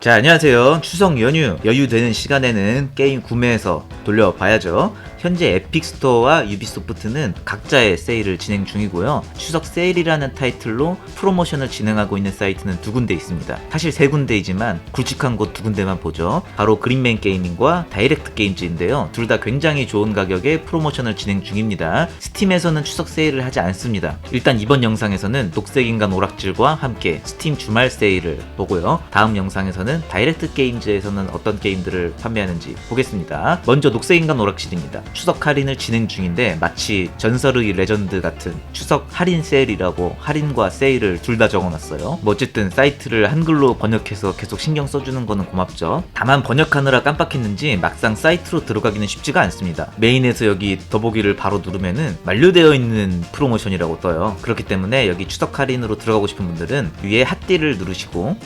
자, 안녕하세요. 추석 연휴 여유 되는 시간에는 게임 구매해서 돌려봐야죠. 현재 에픽 스토어와 유비소프트는 각자의 세일을 진행 중이고요. 추석 세일이라는 타이틀로 프로모션을 진행하고 있는 사이트는 두 군데 있습니다. 사실 세 군데이지만 굵직한 곳 두 군데만 보죠. 바로 그린맨 게이밍과 다이렉트 게임즈인데요. 둘 다 굉장히 좋은 가격에 프로모션을 진행 중입니다. 스팀에서는 추석 세일을 하지 않습니다. 일단 이번 영상에서는 녹색인간 오락질과 함께 스팀 주말 세일을 보고요. 다음 영상에서는 다이렉트 게임즈에서는 어떤 게임들을 판매하는지 보겠습니다. 먼저 녹색인간 오락실입니다. 추석 할인을 진행 중인데 마치 전설의 레전드 같은 추석 할인 세일이라고 할인과 세일을 둘 다 적어놨어요. 뭐 어쨌든 사이트를 한글로 번역해서 계속 신경 써주는 거는 고맙죠. 다만 번역하느라 깜빡했는지 막상 사이트로 들어가기는 쉽지가 않습니다. 메인에서 여기 더보기를 바로 누르면은 만료되어 있는 프로모션이라고 떠요. 그렇기 때문에 여기 추석 할인으로 들어가고 싶은 분들은 위에 핫띠를 누르시고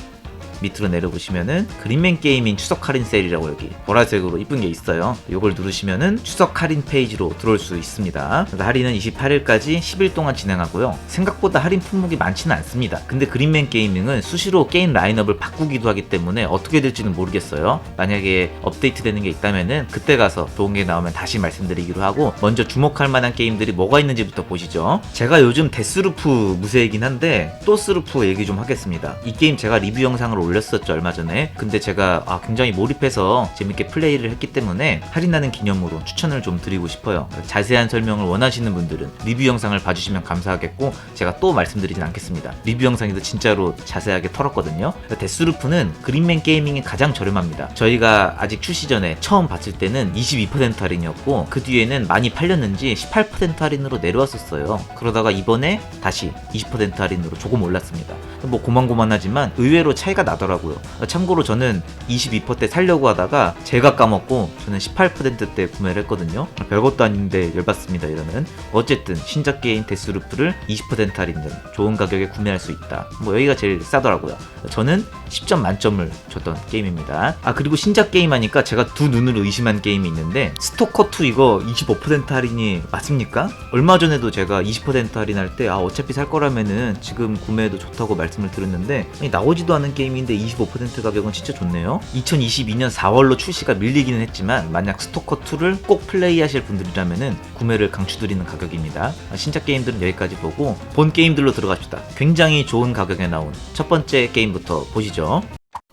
밑으로 내려보시면은 그린맨 게이밍 추석 할인 세일이라고 여기 보라색으로 이쁜 게 있어요. 이걸 누르시면은 추석 할인 페이지로 들어올 수 있습니다. 그래서 할인은 28일까지 10일 동안 진행하고요. 생각보다 할인 품목이 많지는 않습니다. 근데 그린맨 게이밍은 수시로 게임 라인업을 바꾸기도 하기 때문에 어떻게 될지는 모르겠어요. 만약에 업데이트 되는 게 있다면은 그때 가서 좋은 게 나오면 다시 말씀드리기로 하고 먼저 주목할 만한 게임들이 뭐가 있는지부터 보시죠. 제가 요즘 데스루프 무세이긴 한데 또 스루프 얘기 좀 하겠습니다. 이 게임 제가 리뷰 영상을 올 렸었죠 얼마 전에. 근데 제가 아, 굉장히 몰입해서 재밌게 플레이를 했기 때문에 할인하는 기념으로 추천을 좀 드리고 싶어요. 자세한 설명을 원하시는 분들은 리뷰 영상을 봐주시면 감사하겠고 제가 또 말씀드리진 않겠습니다. 리뷰 영상에도 진짜로 자세하게 털었거든요. 데스루프는 그린맨 게이밍이 가장 저렴합니다. 저희가 아직 출시 전에 처음 봤을 때는 22% 할인이었고 그 뒤에는 많이 팔렸는지 18% 할인으로 내려왔었어요. 그러다가 이번에 다시 20% 할인으로 조금 올랐습니다. 뭐 고만고만하지만 의외로 차이가 나더라고요. 참고로 저는 22%때 살려고 하다가 제가 까먹고 저는 18%때 구매를 했거든요. 별것도 아닌데 열받습니다 이러면. 어쨌든 신작 게임 데스루프를 20% 할인된 좋은 가격에 구매할 수 있다. 뭐 여기가 제일 싸더라고요. 저는 10점 만점을 줬던 게임입니다. 아 그리고 신작 게임 하니까 제가 두 눈으로 의심한 게임이 있는데 스토커2 이거 25% 할인이 맞습니까? 얼마 전에도 제가 20% 할인할 때 아 어차피 살 거라면은 지금 구매해도 좋다고 말씀을 드렸는데 나오지도 않은 게임 인데 25% 가격은 진짜 좋네요. 2022년 4월로 출시가 밀리기는 했지만 만약 스토커2를 꼭 플레이하실 분들이라면은 구매를 강추드리는 가격입니다. 아, 신작 게임들은 여기까지 보고 본 게임들로 들어갑시다. 굉장히 좋은 가격에 나온 첫 번째 게임부터 보시죠.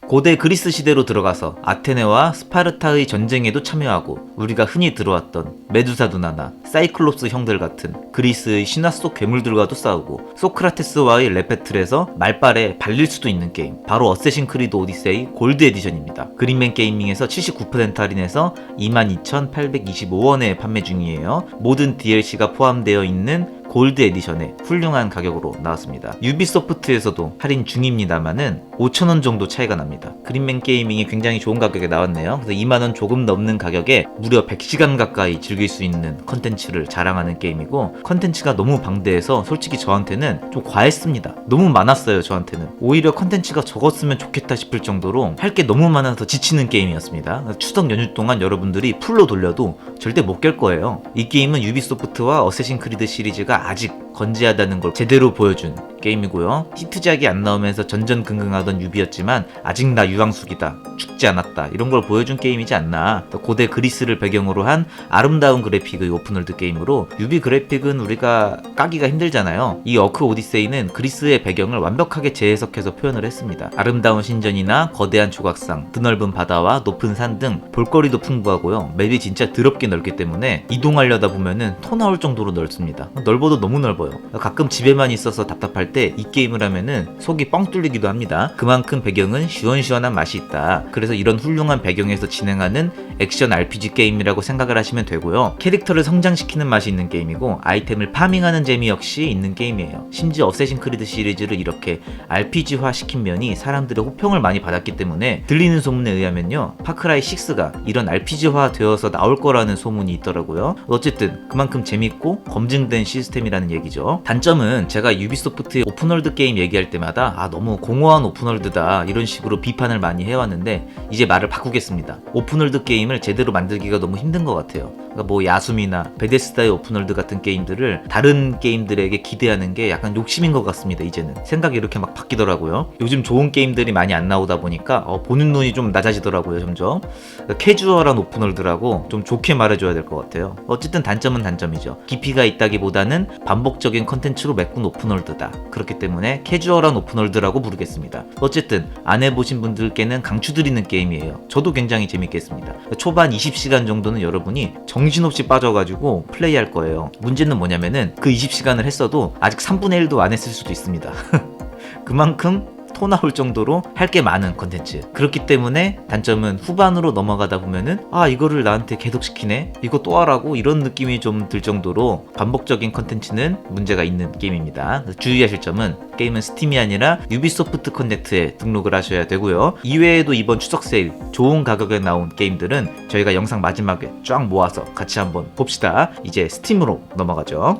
고대 그리스 시대로 들어가서 아테네와 스파르타의 전쟁에도 참여하고 우리가 흔히 들어왔던 메두사 누나나 사이클롭스 형들 같은 그리스의 신화 속 괴물들과도 싸우고 소크라테스와의 랩배틀에서 말빨에 발릴 수도 있는 게임 바로 어쌔신 크리드 오디세이 골드 에디션입니다. 그린맨 게이밍에서 79% 할인해서 22,825원에 판매 중이에요. 모든 DLC가 포함되어 있는 골드 에디션에 훌륭한 가격으로 나왔습니다. 유비소프트에서도 할인 중입니다만은 5,000원 정도 차이가 납니다. 그린맨 게이밍이 굉장히 좋은 가격에 나왔네요. 그래서 2만원 조금 넘는 가격에 무려 100시간 가까이 즐길 수 있는 컨텐츠를 자랑하는 게임이고 컨텐츠가 너무 방대해서 솔직히 저한테는 좀 과했습니다. 너무 많았어요, 저한테는. 오히려 컨텐츠가 적었으면 좋겠다 싶을 정도로 할 게 너무 많아서 지치는 게임이었습니다. 추석 연휴 동안 여러분들이 풀로 돌려도 절대 못 깰 거예요. 이 게임은 유비소프트와 어쌔신 크리드 시리즈가 아직 건재하다는 걸 제대로 보여준 게임이고요. 히트작이 안 나오면서 전전긍긍하던 유비였지만 아직 나 유황숙이다. 죽지 않았다. 이런 걸 보여준 게임이지 않나. 또 고대 그리스를 배경으로 한 아름다운 그래픽의 오픈월드 게임으로 유비 그래픽은 우리가 까기가 힘들잖아요. 이 어크 오디세이는 그리스의 배경을 완벽하게 재해석해서 표현을 했습니다. 아름다운 신전이나 거대한 조각상, 드넓은 바다와 높은 산 등 볼거리도 풍부하고요. 맵이 진짜 더럽게 넓기 때문에 이동하려다 보면은 토 나올 정도로 넓습니다. 넓어도 너무 넓어 요. 가끔 집에만 있어서 답답할 때 이 게임을 하면은 속이 뻥 뚫리기도 합니다. 그만큼 배경은 시원시원한 맛이 있다. 그래서 이런 훌륭한 배경에서 진행하는 액션 RPG 게임이라고 생각을 하시면 되고요. 캐릭터를 성장시키는 맛이 있는 게임이고 아이템을 파밍하는 재미 역시 있는 게임이에요. 심지어 어쌔신 크리드 시리즈를 이렇게 RPG화 시킨 면이 사람들의 호평을 많이 받았기 때문에 들리는 소문에 의하면요. 파크라이 6가 이런 RPG화 되어서 나올 거라는 소문이 있더라고요. 어쨌든 그만큼 재밌고 검증된 시스템이라는 얘기 죠. 대박이죠. 단점은 제가 유비소프트의 오픈월드 게임 얘기할 때마다 아 너무 공허한 오픈월드다 이런 식으로 비판을 많이 해왔는데 이제 말을 바꾸겠습니다. 오픈월드 게임을 제대로 만들기가 너무 힘든 것 같아요. 그러니까 뭐 야숨이나 베데스다의 오픈월드 같은 게임들을 다른 게임들에게 기대하는 게 약간 욕심인 것 같습니다. 이제는 생각이 이렇게 막 바뀌더라고요. 요즘 좋은 게임들이 많이 안 나오다 보니까 어, 보는 눈이 좀 낮아지더라고요. 점점 그러니까 캐주얼한 오픈월드라고 좀 좋게 말해줘야 될 것 같아요. 어쨌든 단점은 단점이죠. 깊이가 있다기보다는 반복 적인 컨텐츠로 메꾼 오픈월드다. 그렇기 때문에 캐주얼한 오픈월드라고 부르겠습니다. 어쨌든 안 해보신 분들께는 강추드리는 게임이에요. 저도 굉장히 재밌게 했습니다. 초반 20시간 정도는 여러분이 정신없이 빠져가지고 플레이할 거예요. 문제는 뭐냐면은 그 20시간을 했어도 아직 3분의 1도 안 했을 수도 있습니다. 그만큼 토 나올 정도로 할 게 많은 컨텐츠. 그렇기 때문에 단점은 후반으로 넘어가다 보면은 아 이거를 나한테 계속 시키네. 이거 또 하라고 이런 느낌이 좀 들 정도로 반복적인 컨텐츠는 문제가 있는 게임입니다. 주의하실 점은 게임은 스팀이 아니라 유비소프트 커넥트에 등록을 하셔야 되고요. 이외에도 이번 추석 세일 좋은 가격에 나온 게임들은 저희가 영상 마지막에 쫙 모아서 같이 한번 봅시다. 이제 스팀으로 넘어가죠.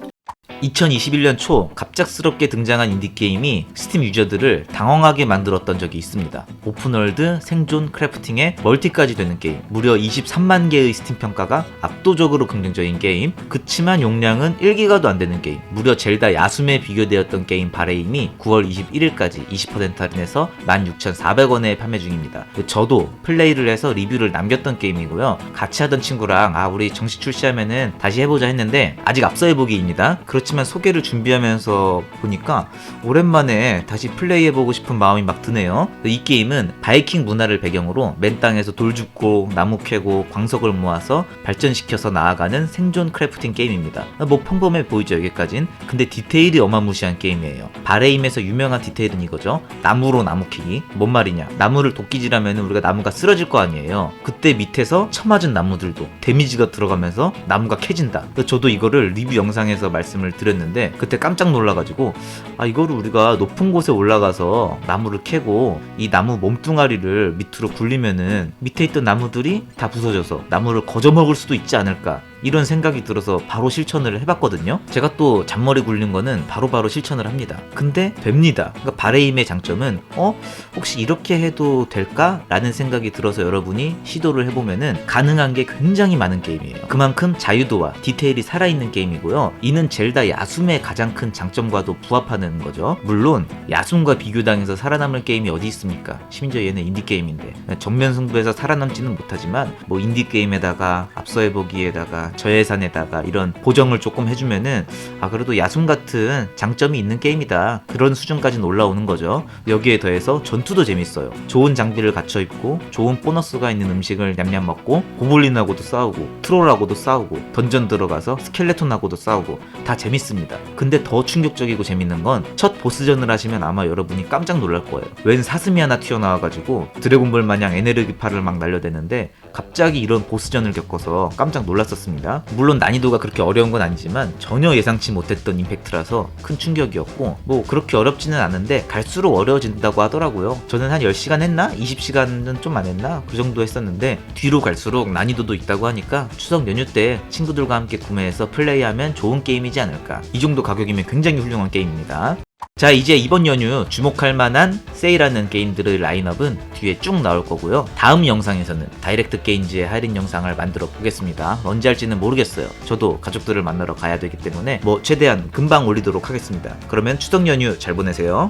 2021년 초 갑작스럽게 등장한 인디게임이 스팀 유저들을 당황하게 만들었던 적이 있습니다. 오픈월드, 생존, 크래프팅에 멀티까지 되는 게임. 무려 23만 개의 스팀 평가가 압도적으로 긍정적인 게임. 그치만 용량은 1기가도 안 되는 게임. 무려 젤다 야숨에 비교되었던 게임 바레임이 9월 21일까지 20% 할인해서 16,400원에 판매 중입니다. 저도 플레이를 해서 리뷰를 남겼던 게임이고요. 같이 하던 친구랑 아 우리 정식 출시하면은 다시 해보자 했는데 아직 앞서 해보기입니다. 그렇지 만 소개를 준비하면서 보니까 오랜만에 다시 플레이해보고 싶은 마음이 막 드네요. 이 게임은 바이킹 문화를 배경으로 맨 땅에서 돌 줍고 나무 캐고 광석을 모아서 발전시켜서 나아가는 생존 크래프팅 게임입니다. 뭐 평범해 보이죠 여기까진. 근데 디테일이 어마무시한 게임이에요. 바레임에서 유명한 디테일은 이거죠. 나무로 나무 캐기. 뭔 말이냐? 나무를 도끼질하면 우리가 나무가 쓰러질 거 아니에요. 그때 밑에서 쳐맞은 나무들도 데미지가 들어가면서 나무가 캐진다. 저도 이거를 리뷰 영상에서 말씀을 드렸는데 그때 깜짝 놀라가지고 아 이거를 우리가 높은 곳에 올라가서 나무를 캐고 이 나무 몸뚱아리를 밑으로 굴리면은 밑에 있던 나무들이 다 부서져서 나무를 거저먹을 수도 있지 않을까 이런 생각이 들어서 바로 실천을 해봤거든요. 제가 또 잔머리 굴린 거는 바로 바로 실천을 합니다. 근데 됩니다. 그러니까 바레임의 장점은 어 혹시 이렇게 해도 될까? 라는 생각이 들어서 여러분이 시도를 해보면은 가능한 게 굉장히 많은 게임이에요. 그만큼 자유도와 디테일이 살아있는 게임이고요. 이는 젤다 야숨의 가장 큰 장점과도 부합하는 거죠. 물론 야숨과 비교당해서 살아남을 게임이 어디 있습니까? 심지어 얘는 인디 게임인데 정면 승부에서 살아남지는 못하지만 뭐 인디 게임에다가 앞서 해보기에다가 저예산에다가 이런 보정을 조금 해주면은 아 그래도 야숨 같은 장점이 있는 게임이다 그런 수준까지는 올라오는 거죠. 여기에 더해서 전투도 재밌어요. 좋은 장비를 갖춰 입고 좋은 보너스가 있는 음식을 냠냠 먹고 고블린하고도 싸우고 트롤하고도 싸우고 던전 들어가서 스켈레톤하고도 싸우고 다 재밌습니다. 근데 더 충격적이고 재밌는 건 첫 보스전을 하시면 아마 여러분이 깜짝 놀랄 거예요. 웬 사슴이 하나 튀어나와가지고 드래곤볼 마냥 에네르기파를 막 날려대는데 갑자기 이런 보스전을 겪어서 깜짝 놀랐었습니다. 물론 난이도가 그렇게 어려운 건 아니지만 전혀 예상치 못했던 임팩트라서 큰 충격이었고 뭐 그렇게 어렵지는 않은데 갈수록 어려워진다고 하더라고요. 저는 한 10시간 했나? 20시간은 좀 안 했나? 그 정도 했었는데 뒤로 갈수록 난이도도 있다고 하니까 추석 연휴 때 친구들과 함께 구매해서 플레이하면 좋은 게임이지 않을까. 이 정도 가격이면 굉장히 훌륭한 게임입니다. 자 이제 이번 연휴 주목할 만한 세일하는 게임들의 라인업은 뒤에 쭉 나올 거고요. 다음 영상에서는 다이렉트 게임즈의 할인 영상을 만들어 보겠습니다. 언제 할지는 모르겠어요. 저도 가족들을 만나러 가야 되기 때문에 뭐 최대한 금방 올리도록 하겠습니다. 그러면 추석 연휴 잘 보내세요.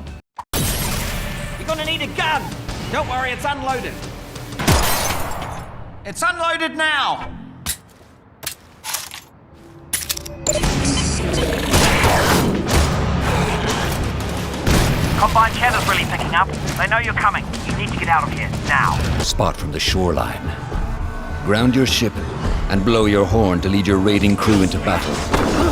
It's unloaded now. Combine Kevin's really picking up. They know you're coming. You need to get out of here, now. Spot from the shoreline. Ground your ship and blow your horn to lead your raiding crew into battle.